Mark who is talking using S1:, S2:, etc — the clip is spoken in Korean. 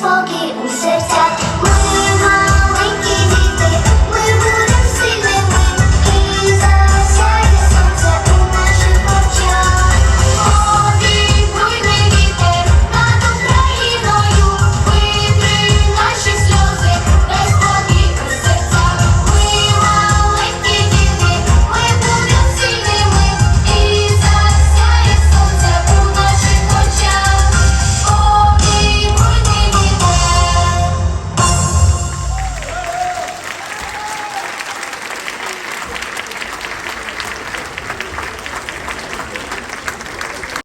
S1: 속이 우습다